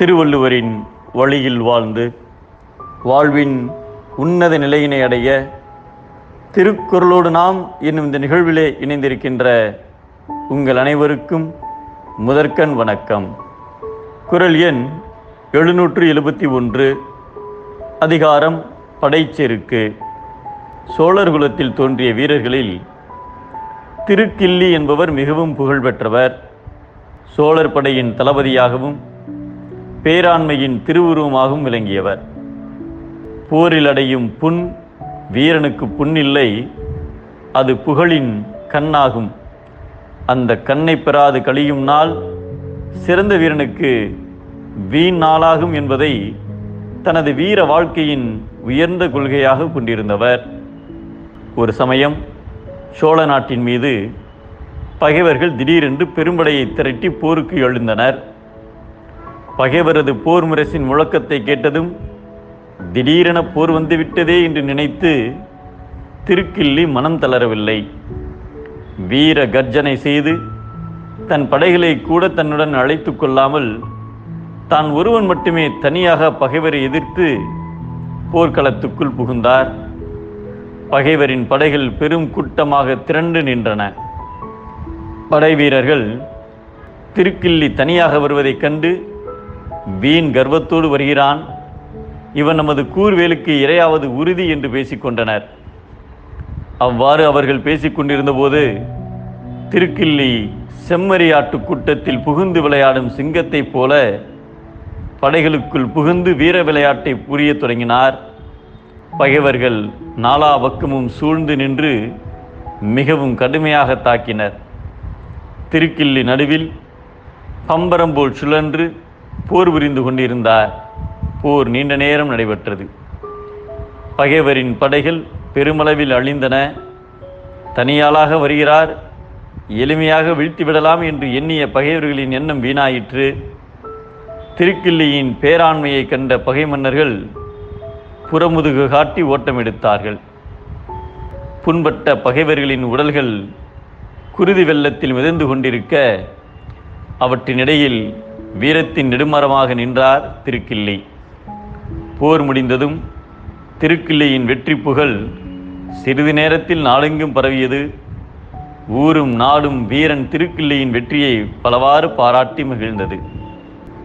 திருவள்ளுவரின் வழியில் வாழ்ந்து வாழ்வின் உன்னத நிலையினை அடைய திருக்குறளோடு நாம் என்னும் இந்த நிகழ்விலே இணைந்திருக்கின்ற உங்கள் அனைவருக்கும் முதற்கண் வணக்கம். குரல் எண் எழுநூற்று எழுபத்தி ஒன்று அதிகாரம் படைச்செருக்கு. சோழர் குலத்தில் தோன்றிய வீரர்களில் திருக்கில்லி என்பவர் மிகவும் புகழ்பெற்றவர். சோழர் படையின் தளபதியாகவும் பேராண்மையின் திருவுருவமாகவும் விளங்கியவர். போரில் அடையும் புண் வீரனுக்கு புண்ணில்லை அது புகழின் கண்ணாகும். அந்த கண்ணை பெறாது கழியும் நாள் சிறந்த வீரனுக்கு வீண் நாளாகும் என்பதை தனது வீர வாழ்க்கையின் உயர்ந்த கொள்கையாக கொண்டிருந்தவர். ஒரு சமயம் சோழ நாட்டின் மீது பகைவர்கள் திடீரென்று பெரும்படையை திரட்டி போருக்கு எழுந்தனர். பகைவரது போர் முரசின் முழக்கத்தை கேட்டதும் திடீரென போர் வந்துவிட்டதே என்று நினைத்து திருக்கிள்ளி மனம் தளரவில்லை. வீர கர்ஜனை செய்து தன் படைகளை கூட தன்னுடன் அழைத்து கொள்ளாமல் தான் ஒருவன் மட்டுமே தனியாக பகைவரை எதிர்த்து போர்க்களத்துக்குள் புகுந்தார். பகைவரின் படைகள் பெரும் கூட்டமாக திரண்டு நின்றன. படை வீரர்கள் திருக்கிள்ளி தனியாக வருவதைக் கண்டு வீண் கர்வத்தோடு வருகிறான். இவன் நமது கூர்வேலுக்கு இரையாவது உறுதி என்று பேசிக்கொண்டனர். அவ்வாறு அவர்கள் பேசிக்கொண்டிருந்தபோது திருக்கிள்ளி செம்மறியாட்டு கூட்டத்தில் புகுந்து விளையாடும் சிங்கத்தைப் போல படைகளுக்குள் புகுந்து வீர விளையாட்டை புரிய தொடங்கினார். பகைவர்கள் நாலா பக்கமும் சூழ்ந்து நின்று மிகவும் கடுமையாக தாக்கினர். திருக்கிள்ளி நடுவில் பம்பரம் போல் சுழன்று போர் புரிந்து கொண்டிருந்தார். போர் நீண்ட நேரம் நடைபெற்றது. பகைவரின் படைகள் பெருமளவில் அழிந்தன. தனியாளாக வருகிறார். எளிமையாக வீழ்த்திவிடலாம் என்று எண்ணிய பகைவர்களின் எண்ணம் வீணாயிற்று. திருக்கிள்ளியின் பேராண்மையை கண்ட பகை மன்னர்கள் புறமுதுகு காட்டி ஓட்டமெடுத்தார்கள். புண்பட்ட பகைவர்களின் உடல்கள் குருதி வெள்ளத்தில் மிதந்து கொண்டிருக்க அவற்றினிடையில் வீரத்தின் நெடுமரமாக நின்றார் திருக்கிள்ளி. போர் முடிந்ததும் திருக்கிள்ளியின் வெற்றி புகழ் சிறிது நேரத்தில் நாடெங்கும் பரவியது. ஊரும் நாடும் வீரன் திருக்கிள்ளியின் வெற்றியை பலவாறு பாராட்டி மகிழ்ந்தது.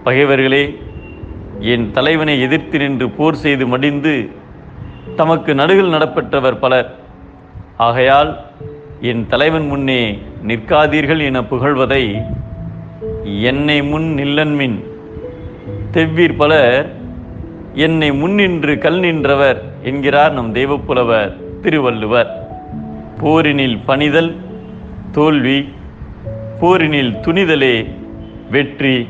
பகைவர்களே என் தலைவனை எதிர்த்து நின்று போர் செய்து மடிந்து தமக்கு நடுகில் நடப்பெற்றவர் பலர். ஆகையால் என் தலைவன் முன்னே நிற்காதீர்கள் என புகழ்வதை என்னை முன் நில்லன்மின். தெவ்வீர் பலர் என்னை முன்னின்று கல் நின்றவர் என்கிறார் நம் தெய்வப்புலவர் திருவள்ளுவர். போரினில் பணிதல் தோல்வி போரினில் துணிதலே வெற்றி